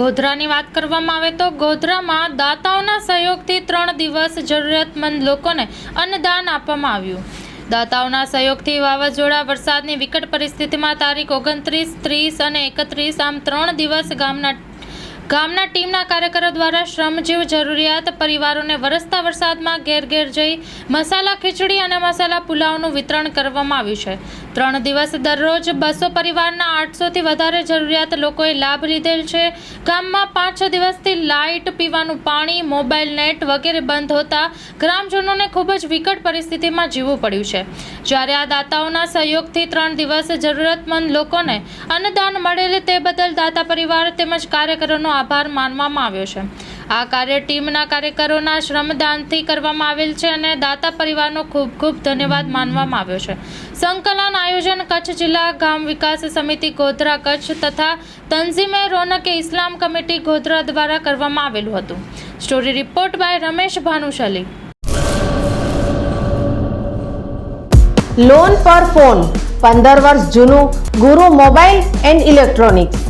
ગોધરાની વાત કરવામાં આવે તો ગોધરામાં દાતાઓના સહયોગથી ત્રણ દિવસ જરૂરિયાતમંદ લોકોને અન્નદાન આપવામાં આવ્યું. દાતાઓના સહયોગથી વાવાઝોડા, વરસાદની વિકટ પરિસ્થિતિમાં તારીખ ઓગણત્રીસ, ત્રીસ અને એકત્રીસ આમ ત્રણ દિવસ ગામના ગામના ટીમના કાર્યકરો દ્વારા શ્રમજીવ જરૂરિયાત પરિવારોને વરસતા વરસાદમાં ઘેર ઘેર જઈ મસાલા ખીચડી અને મસાલા પુલાવનું વિતરણ કરવામાં આવ્યું છે. ત્રણ દિવસ દરરોજ બસો પરિવારના આઠસોથી વધારે જરૂરિયાત લોકોએ લાભ લીધેલ છે. ગામમાં પાંચ છ દિવસથી લાઇટ, પીવાનું પાણી, મોબાઈલ નેટ વગેરે બંધ હોતા ગ્રામજનોને ખૂબ જ વિકટ પરિસ્થિતિમાં જીવવું પડ્યું છે. જ્યારે આ દાતાઓના સહયોગથી ત્રણ દિવસ જરૂરતમંદ લોકોને અન્નદાન મળેલ તે બદલ દાતા પરિવાર તેમજ કાર્યકરોનો આભાર માનવામાં આવ્યો છે. આ કાર્ય ટીમના કાર્યકરોના શ્રમદાનથી કરવામાં આવેલ છે અને દાતા પરિવારનો ખૂબ ખૂબ ધન્યવાદ માનવામાં આવ્યો છે. સંકલન આયોજન કચ્છ જિલ્લા ગામ વિકાસ સમિતિ ગોધરા કચ્છ તથા તંઝીમે રોનકે ઇસ્લામ કમિટી ગોધરા દ્વારા કરવામાં આવેલું હતું. Story report by Ramesh Bhanushali. Loan પર ફોન પંદર વર્ષ જૂનું, ગુરુ મોબાઈલ એન્ડ ઇલેક્ટ્રોનિક્સ.